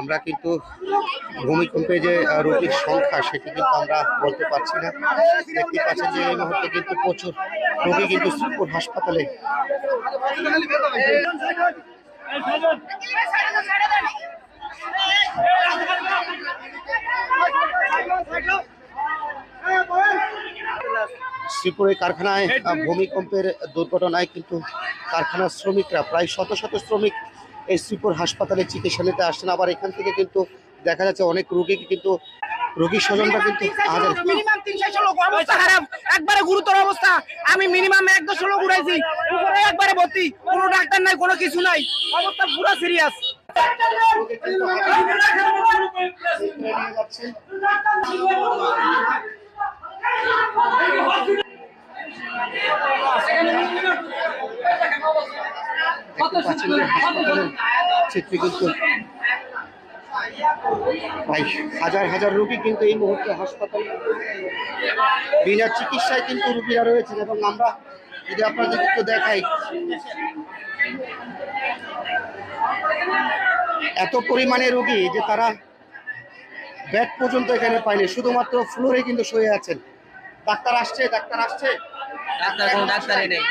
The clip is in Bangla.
আমরা কিন্তু ভূমিকম্পে যে রোগীর সংখ্যা, সেটি কিন্তু আমরা বলতে পারছি না। দেখতে পাচ্ছেন যে এই মুহূর্তে কিন্তু প্রচুর রোগী কিন্তু শ্রীপুর হাসপাতালে শ্রীপুরের কারখানায় ভূমিকম্পের দুর্ঘটনায় কিন্তু কারখানার শ্রমিকরা প্রায় শত শত শ্রমিক এই শ্রীপুর হাসপাতালে চিকিৎসা নিতে আসছেন। আবার এখান থেকে কিন্তু দেখা যাচ্ছে অনেক রোগীকে কিন্তু রোগীর স্বজনরা কিন্তু হাজার মিনিমাম তিন লোক অবস্থা খারাপ। একবারে গুরুতর অবস্থা। আমি মিনিমাম এক দেড়শো লোক উড়াইছি উপরে একবারে ভর্তি। কোনো ডাক্তার নাই কোনো কিছু নাই। অবস্থা পুরো সিরিয়াস দেখতে পাচ্ছেন। চিত্রে কিন্তু প্রায় হাজার হাজার রোগী কিন্তু এই মুহূর্তে হাসপাতালে। বিনা চিকিৎসায় কিন্তু রুগীরা রয়েছেন এবং আমরা যদি আপনাদের একটু দেখাই। এত পরিমাণে রুগী যে তারা বেড পর্যন্ত এখানে পায়নি শুধুমাত্র ফ্লোরে কিন্তু শুয়ে আছেন। ডাক্তার আসছে ডাক্তার আসছে। ডাক্তার কোনো ডাক্তারই নেই।